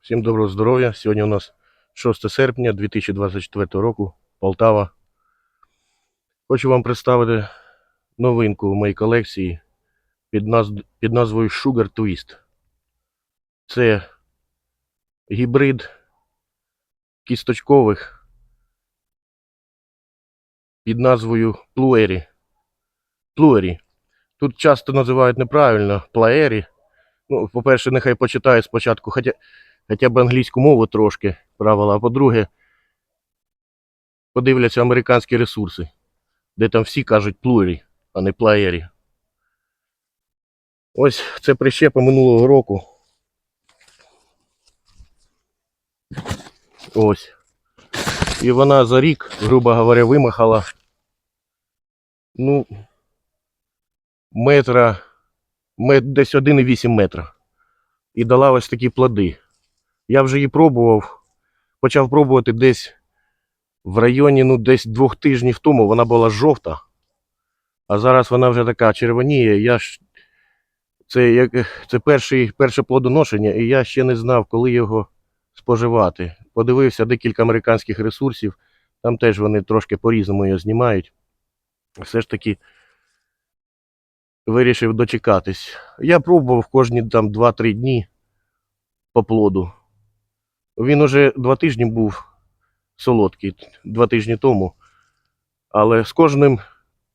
Всім доброго здоров'я. Сьогодні у нас 6 серпня 2024 року, Полтава. Хочу вам представити новинку в моїй колекції під, наз... під назвою Sugar Twist. Це гібрид кісточкових під назвою Плуері. Плуері. Тут часто називають неправильно плаері. Ну, по-перше, нехай почитає спочатку хоча, хоча б англійську мову трошки правила, а по-друге, подивляться американські ресурси, де там всі кажуть плурі, а не плаєрі. Ось це прищепа минулого року. Ось. І вона за рік, грубо говоря, вимахала. Ну, метра, мет, десь 1,8 метра. І дала ось такі плоди. Я вже її пробував. Почав пробувати десь в районі, ну, десь двох тижнів тому вона була жовта. А зараз вона вже така червоніє. Я ж... Це, як... це перший, перше плодоношення, і я ще не знав, коли його споживати. Подивився декілька американських ресурсів, там теж вони трошки по-різному його знімають. Все ж таки вирішив дочекатись. Я пробував кожні там 2-3 дні по плоду. Він уже два тижні був солодкий, два тижні тому. Але з кожним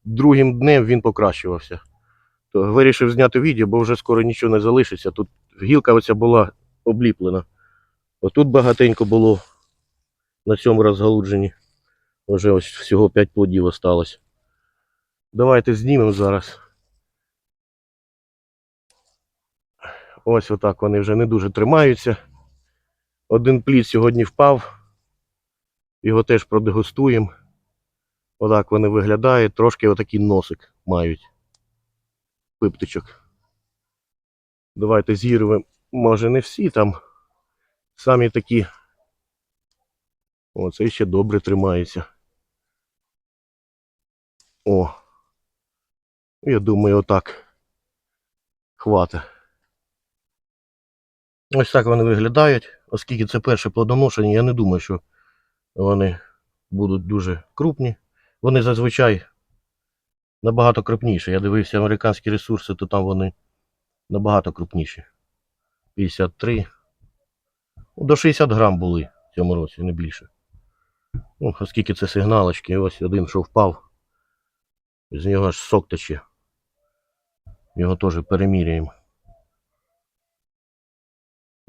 другим днем він покращувався. То вирішив зняти відео, бо вже скоро нічого не залишиться. Тут гілка оця була обліплена. Отут багатенько було на цьому розгалудженні. Вже ось всього 5 плодів осталось. Давайте знімемо зараз. Ось отак вони вже не дуже тримаються. Один плід сьогодні впав. Його теж продегустуємо. Отак вони виглядають. Трошки отакий носик мають. Пиптичок. Давайте зірвемо. Може не всі там. Самі такі. О, цей ще добре тримається. О. Я думаю, отак. Хвата. Ось так вони виглядають. Оскільки це перше плодоношення, я не думаю, що вони будуть дуже крупні. Вони зазвичай набагато крупніші. Я дивився американські ресурси, то там вони набагато крупніші. 53. Ну, До 60 грам були в цьому році, не більше. Ну, оскільки це сигналочки, ось один, що впав. З нього аж сок тече. Його теж переміряємо.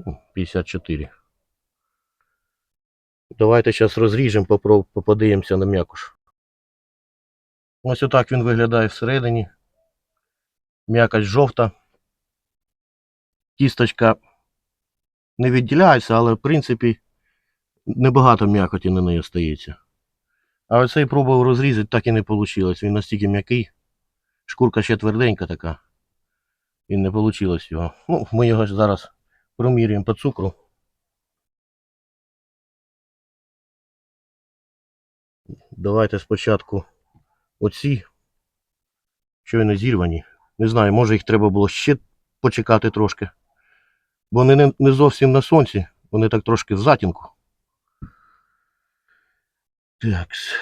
Ну, 54. Давайте зараз розріжемо, попроб- на м'якуш. Ось отак він виглядає всередині. М'якоть жовта. Кісточка не відділяється, але в принципі небагато м'якоті на неї остається. А оцей пробував розрізати, так і не вийшло. Він настільки м'який. Шкурка ще тверденька така. І не вийшло його. Ну, ми його ж зараз промірюємо по цукру. Давайте спочатку оці, щойно зірвані. Не знаю, може їх треба було ще почекати трошки. Бо вони не, зовсім на сонці, вони так трошки в затінку. Такс.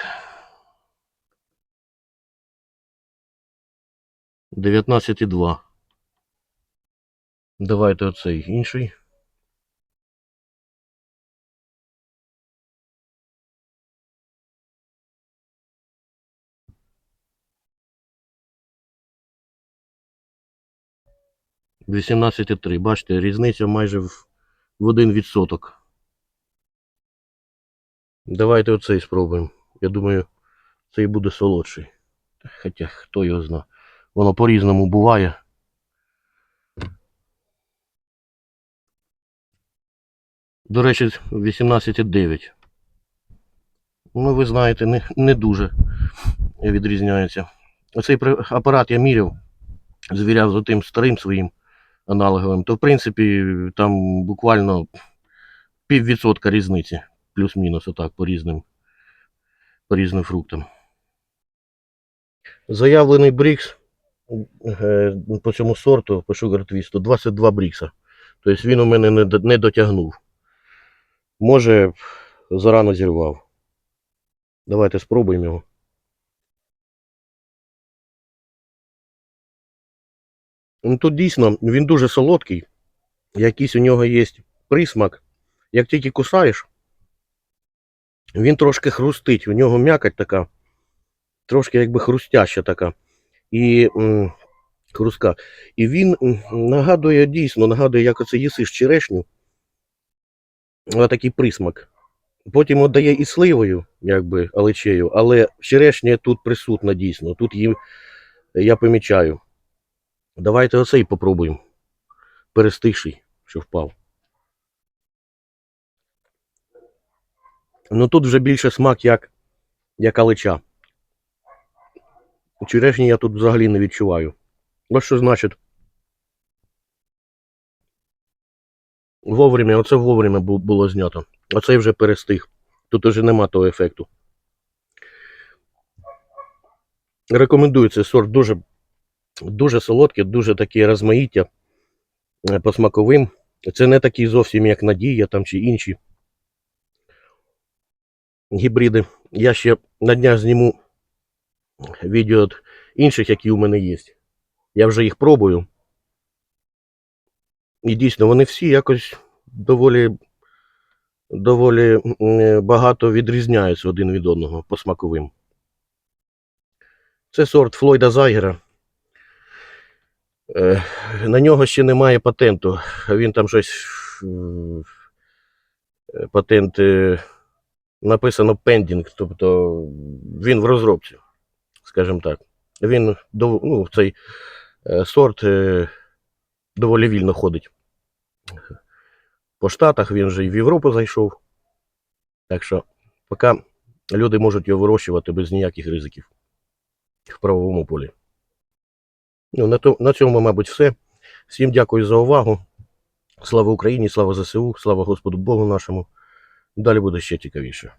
19,2. Давайте оцей інший. Вісімнадцять три. Бачите, різниця майже в, один відсоток. Давайте оцей спробуємо. Я думаю, цей буде солодший. Хоча хто його знає. Воно по-різному буває. До речі, 18,9. Ну, ви знаєте, не, не дуже відрізняється. Оцей апарат я міряв, звіряв з тим старим своїм аналоговим, то в принципі там буквально піввідсотка різниці, плюс-мінус, отак, по різним, по різним фруктам. Заявлений брікс е, по цьому сорту, по Sugar Twist, 22 брікса. Тобто він у мене не, не дотягнув. Може, зарано зірвав. Давайте спробуємо його. Ну, тут дійсно він дуже солодкий. Якийсь у нього є присмак. Як тільки кусаєш, він трошки хрустить. У нього м'якоть така, трошки якби хрустяща така. І хрустка. І він нагадує дійсно, нагадує, як оце їсиш черешню. Такий присмак. Потім віддає і сливою, якби алечею, але черешня тут присутна дійсно. Тут її я помічаю. Давайте оцей попробуємо. Перестигший, що впав. Ну тут вже більше смак, як, як алеча. Черешні я тут взагалі не відчуваю. Ось що значить. Вовремя, оце вовремя було знято. Оцей вже перестиг. Тут уже нема того ефекту. Рекомендую цей сорт дуже, дуже солодкий, дуже таке розмаїття е, по смаковим. Це не такий зовсім як Надія там чи інші гібриди. Я ще на днях зніму відео інших, які у мене є. Я вже їх пробую. І дійсно, вони всі якось доволі, доволі багато відрізняються один від одного по смаковим. Це сорт Флойда Зайгера. Е, На нього ще немає патенту. Він там щось. е, Патент е, написано пендінг, тобто він в розробці, скажімо так. Він ну, цей е, сорт е, доволі вільно ходить. По Штатах він же і в Європу зайшов. Так що, поки люди можуть його вирощувати без ніяких ризиків в правовому полі. Ну, на, то, на цьому, мабуть, все. Всім дякую за увагу. Слава Україні, слава ЗСУ, слава Господу Богу нашому. Далі буде ще цікавіше.